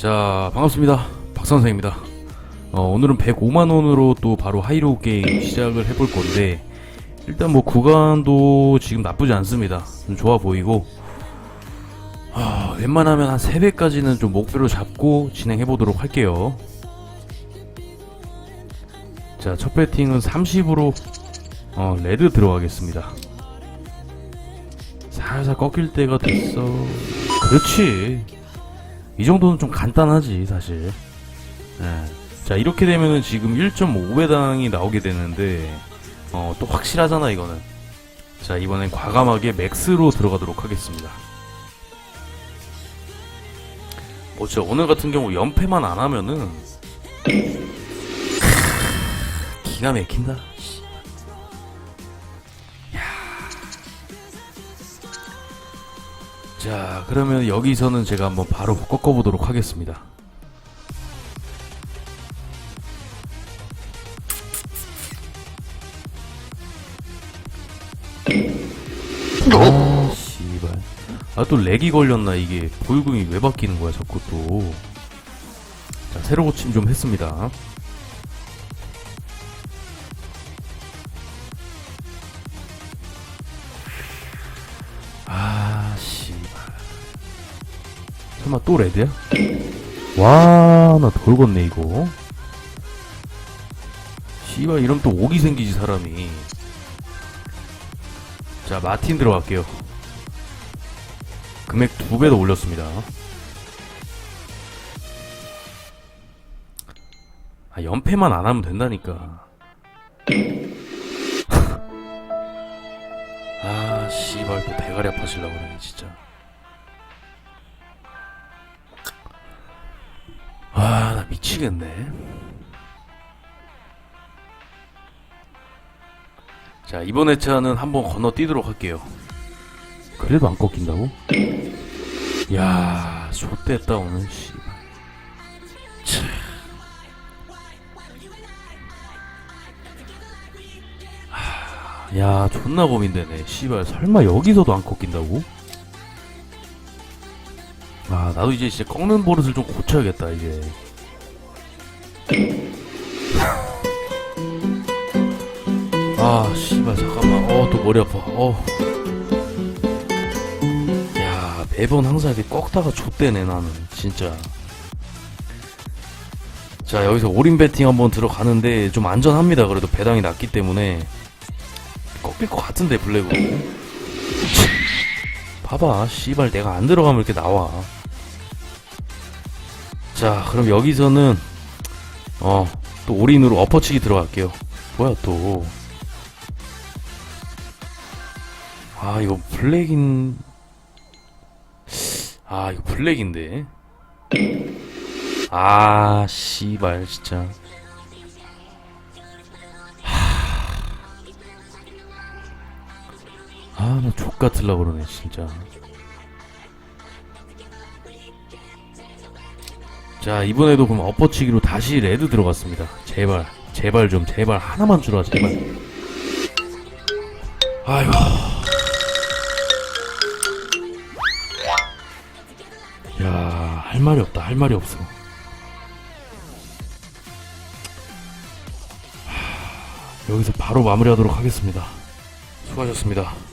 자, 반갑습니다. 박선생입니다. 어, 오늘은 105만원으로 또 바로 하이로우 게임 시작을 해볼 건데, 일단 뭐 구간도 지금 나쁘지 않습니다. 좀 좋아 보이고, 아, 웬만하면 한 3배까지는 좀 목표로 잡고 진행해 보도록 할게요. 자, 첫 배팅은 30으로, 어, 레드 들어가겠습니다. 살살 꺾일 때가 됐어. 그렇지. 이 정도는 좀 간단하지 사실. 예. 자 이렇게 되면은 지금 1.5배당이 나오게 되는데 어, 또 확실하잖아 이거는. 자 이번엔 과감하게 맥스로 들어가도록 하겠습니다. 뭐 진짜 오늘 같은 경우 연패만 안 하면은 기가 막힌다. 자, 그러면 여기서는 제가 한번 바로 꺾어보도록 하겠습니다. 아, 씨발. 아, 또 렉이 걸렸나, 이게. 보유금이 왜 바뀌는 거야, 자꾸 또. 자, 새로 고침 좀 했습니다. 아. 설마 또 레드야? 와, 나 돌겠네, 이거. 씨발, 이러면 또 옥이 생기지, 사람이. 자, 마틴 들어갈게요. 금액 두 배 더 올렸습니다. 아, 연패만 안 하면 된다니까. 아, 씨발, 또 대가리 아파지려고 그러네, 진짜. 아, 나 미치겠네. 자, 이번 회차는 한번 건너뛰도록 할게요. 그래도 안 꺾인다고? 야, 좆됐다, 오늘, 씨발. 참. 하, 야, 존나 고민되네. 씨발, 설마 여기서도 안 꺾인다고? 아, 나도 이제 진짜 꺾는 버릇을 좀 고쳐야겠다, 이제. 아, 씨발, 잠깐만. 어, 또 머리 아파. 어. 야, 매번 항상 이렇게 꺾다가 좆대네, 나는. 진짜. 자, 여기서 올인 배팅 한번 들어가는데 좀 안전합니다. 그래도 배당이 낮기 때문에. 꺾일 것 같은데, 블랙으로. 봐봐, 씨발, 내가 안 들어가면 이렇게 나와. 자, 그럼 여기서는, 어, 또 올인으로 엎어치기 들어갈게요. 뭐야, 또. 아, 이거 블랙인, 아, 이거 블랙인데. 아, 씨발, 진짜. 하... 아, 나 족같을라 그러네, 진짜. 자, 이번에도 그럼 엎어치기로 다시 레드 들어갔습니다. 제발, 제발 좀, 제발, 하나만 주라, 제발. 아이고. 야, 할 말이 없다, 할 말이 없어. 하, 여기서 바로 마무리하도록 하겠습니다. 수고하셨습니다.